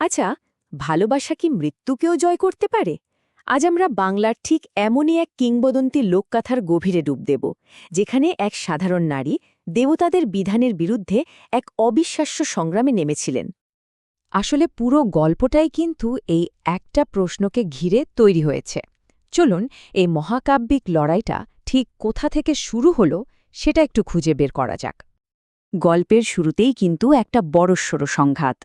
আচ্ছা ভালোবাসা কি মৃত্যুকেও জয় করতে পারে? আজ আমরা বাংলার ঠিক এমনই এক কিংবদন্তি লোককাথার গভীরে ডুব দেব, যেখানে এক সাধারণ নারী দেবতাদের বিধানের বিরুদ্ধে এক অবিশ্বাস্য সংগ্রামে নেমেছিলেন। আসলে পুরো গল্পটাই কিন্তু এই একটা প্রশ্নকে ঘিরে তৈরি হয়েছে। চলুন, এই মহাকাব্যিক লড়াইটা ঠিক কোথা থেকে শুরু হলো সেটা একটু খুঁজে বের করা যাক। গল্পের শুরুতেই কিন্তু একটা বড়সড় সংঘাত।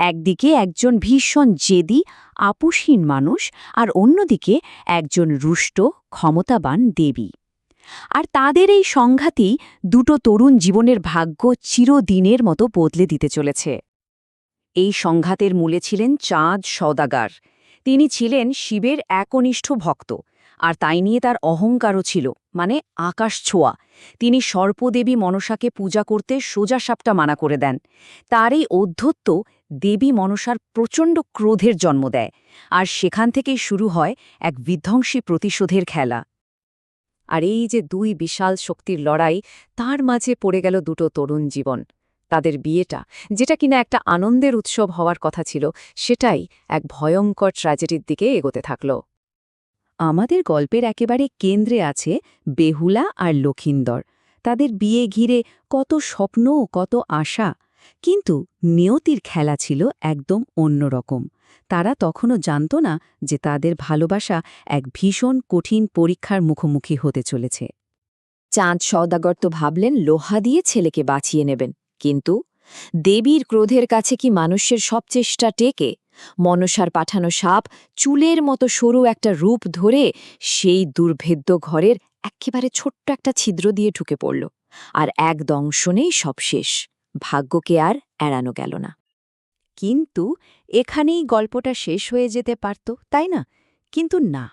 একদিকে একজন ভীষণ জেদি আপুসহীন মানুষ আর অন্যদিকে একজন রুষ্ট, ক্ষমতাবান দেবী। আর তাদের এই সংঘাতই দুটো তরুণ জীবনের ভাগ্য চিরদিনের মতো বদলে দিতে চলেছে। এই সংঘাতের মূলে ছিলেন চাঁদ সওদাগার। তিনি ছিলেন শিবের একনিষ্ঠ ভক্ত, আর তাই নিয়ে তার অহংকারও ছিল। মানে আকাশ ছোঁয়া। তিনি সর্পদেবী মনসাকে পূজা করতে সোজা সাপটা মানা করে দেন। তার এই অধ্যত্ব দেবী মনসার প্রচণ্ড ক্রোধের জন্ম দেয় আর সেখান থেকেই শুরু হয় এক বিধ্বংসী প্রতিশোধের খেলা। আর এই যে দুই বিশাল শক্তির লড়াই, তার মাঝে পড়ে গেল দুটো তরুণ জীবন। তাদের বিয়েটা, যেটা কিনা একটা আনন্দের উৎসব হওয়ার কথা ছিল, সেটাই এক ভয়ঙ্কর ট্র্যাজেডির দিকে এগোতে থাকল। আমাদের গল্পের একেবারে কেন্দ্রে আছে বেহুলা আর লক্ষিন্দর। তাদের বিয়ে ঘিরে কত স্বপ্ন ও কত আশা, কিন্তু নিয়তির খেলা ছিল একদম অন্যরকম তারা তখনও জানত না যে তাদের ভালোবাসা এক ভীষণ কঠিন পরীক্ষার মুখোমুখি হতে চলেছে। চাঁদ সওদাগর তো ভাবলেন, লোহা দিয়ে ছেলেকে বাঁচিয়ে নেবেন। কিন্তু দেবীর ক্রোধের কাছে কি মানুষের সব চেষ্টা টেকে? মনসার পাঠানো সাপ চুলের মতো সরু একটা রূপ ধরে সেই দুর্ভেদ্য ঘরের একেবারে ছোট্ট একটা ছিদ্র দিয়ে ঢুকে পড়ল। আর এক দংশনেই সব শেষ। ভাগ্যকে আর এড়ানো গেল না। কিন্তু এখানেই গল্পটা শেষ হয়ে যেতে পারত, তাই না? কিন্তু না,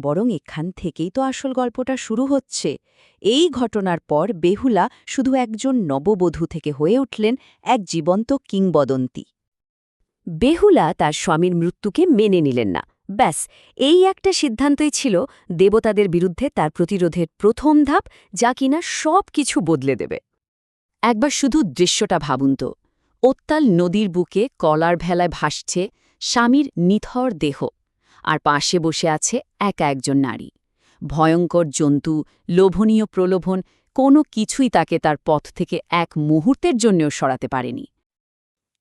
বরং এখান থেকেই তো আসল গল্পটা শুরু হচ্ছে। এই ঘটনার পর বেহুলা শুধু একজন নববধূ থেকে হয়ে উঠলেন এক জীবন্ত কিংবদন্তি। বেহুলা তার স্বামীর মৃত্যুকে মেনে নিলেন না। ব্যাস, এই একটা সিদ্ধান্তই ছিল দেবতাদের বিরুদ্ধে তার প্রতিরোধের প্রথম ধাপ যা কিনা সব কিছু বদলে দেবে। একবার শুধু দৃশ্যটা ভাবুন তো। ওত্তাল নদীর বুকে কলার ভেলায় ভাসছে স্বামীর নিথর দেহ আর পাশে বসে আছে একা একজন নারী। ভয়ঙ্কর জন্তু, লোভনীয় প্রলোভন কোনো কিছুই তাকে তার পথ থেকে এক মুহূর্তের জন্যও সরাতে পারেনি।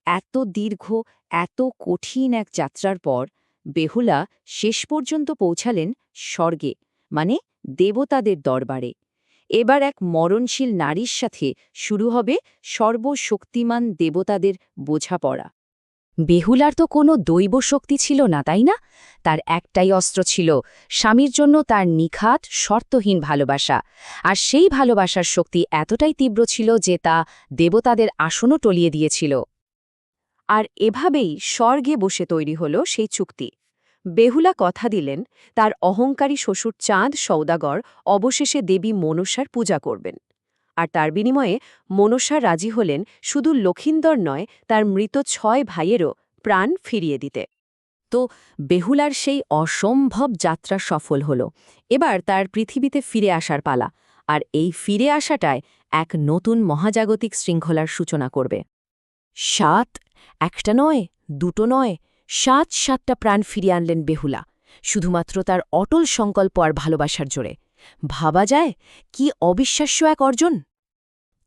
এত দীর্ঘ, এত কঠিন এক যাত্রার পর বেহুলা শেষ পর্যন্ত পৌঁছালেন স্বর্গে মানে দেবতাদের দরবারে। এবার এক মরণশীল নারীর সাথে শুরু হবে সর্বশক্তিমান দেবতাদের বোঝাপড়া। বেহুলার তো কোনো দৈব শক্তি ছিল না, তাই না? তার একটাই অস্ত্র ছিল স্বামীর জন্য তার নিখাত, শর্তহীন ভালোবাসা। আর সেই ভালোবাসার শক্তি এতটাই তীব্র ছিল যে তা দেবতাদের আসনও টলিয়ে দিয়েছিল। আর এভাবেই স্বর্গে বসে তৈরি হল সেই চুক্তি। বেহুলা কথা দিলেন, তার অহংকারী শ্বশুর চাঁদ সৌদাগর অবশেষে দেবী মনসার পূজা করবেন। আর তার বিনিময়ে মনসা রাজি হলেন শুধু লক্ষিন্দর নয়, তার মৃত ছয় ভাইয়েরও প্রাণ ফিরিয়ে দিতে। তো বেহুলার সেই অসম্ভব যাত্রা সফল হল। এবার তার পৃথিবীতে ফিরে আসার পালা, আর এই ফিরে আসাটায় এক নতুন মহাজাগতিক শৃঙ্খলার সূচনা করবে। সাত একটা নয়, দুটো নয়, সাত সাতটা প্রাণ ফিরিয়ে আনলেন বেহুলা। শুধুমাত্র তার অটল সংকল্প আর ভালোবাসার জোরে। ভাবা যায়, কি অবিশ্বাস্য এক অর্জন।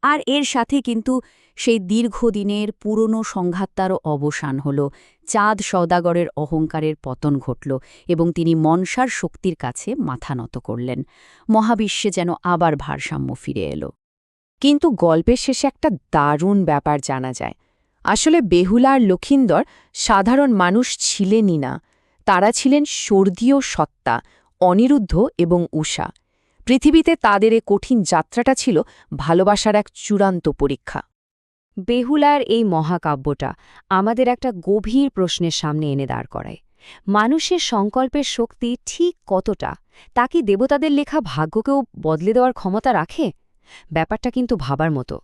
আর এর সাথে কিন্তু সেই দীর্ঘদিনের পুরনো সংঘাতটারও অবসান হল। চাঁদ সওদাগরের অহংকারের পতন ঘটল এবং তিনি মনসার শক্তির কাছে মাথা নত করলেন। মহাবিশ্বে যেন আবার ভারসাম্য ফিরে এলো। কিন্তু গল্পের শেষে একটা দারুণ ব্যাপার জানা যায়। আসলে বেহুলা আর লক্ষিন্দর সাধারণ মানুষ ছিলেনই না। তারা ছিলেন স্বর্গীয় সত্তা, অনিরুদ্ধ এবং উষা। পৃথিবীতে তাদের এ কঠিন যাত্রাটা ছিল ভালোবাসার এক চূড়ান্ত পরীক্ষা। বেহুলার এই মহাকাব্যটা আমাদের একটা গভীর প্রশ্নের সামনে এনে দাঁড় করায়। মানুষের সংকল্পের শক্তি ঠিক কতটা, তা কি দেবতাদের লেখা ভাগ্যকেও বদলে দেওয়ার ক্ষমতা রাখে? ব্যাপারটা কিন্তু ভাবার মতো।